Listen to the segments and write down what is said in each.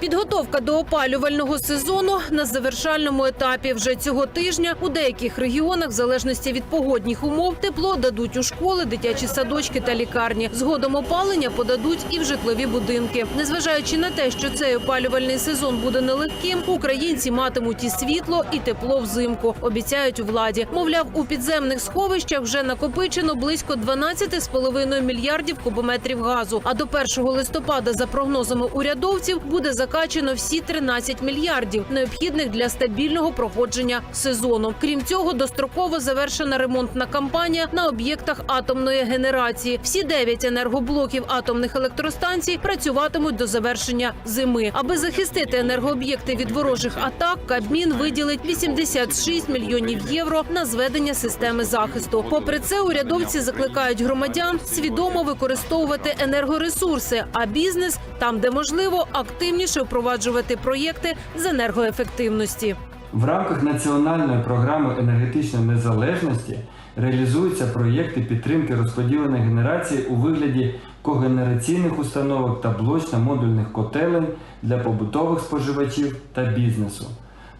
Підготовка до опалювального сезону на завершальному етапі. Вже цього тижня у деяких регіонах, в залежності від погодних умов, тепло дадуть у школи, дитячі садочки та лікарні. Згодом опалення подадуть і в житлові будинки. Незважаючи на те, що цей опалювальний сезон буде нелегким, українці матимуть і світло, і тепло взимку. Обіцяють у владі. Мовляв, у підземних сховищах вже накопичено близько 12,5 мільярдів кубометрів газу. А до 1 листопада, за прогнозами урядовців, буде закачено всі 13 мільярдів, необхідних для стабільного проходження сезону. Крім цього, достроково завершена ремонтна кампанія на об'єктах атомної генерації. Всі 9 енергоблоків атомних електростанцій працюватимуть до завершення зими. Аби захистити енергооб'єкти від ворожих атак, Кабмін виділить 86 мільйонів євро на зведення системи захисту. Попри це, урядовці закликають громадян свідомо використовувати енергоресурси, а бізнес там, де можливо, активніше впроваджувати проєкти з енергоефективності. В рамках національної програми енергетичної незалежності реалізуються проєкти підтримки розподіленої генерації у вигляді когенераційних установок та блочно-модульних котелень для побутових споживачів та бізнесу.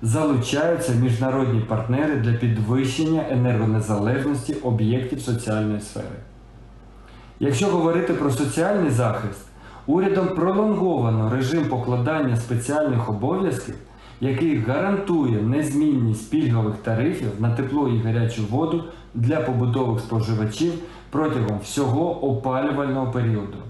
Залучаються міжнародні партнери для підвищення енергонезалежності об'єктів соціальної сфери. Якщо говорити про соціальний захист, урядом пролонговано режим покладання спеціальних обов'язків, який гарантує незмінність пільгових тарифів на тепло і гарячу воду для побутових споживачів протягом всього опалювального періоду.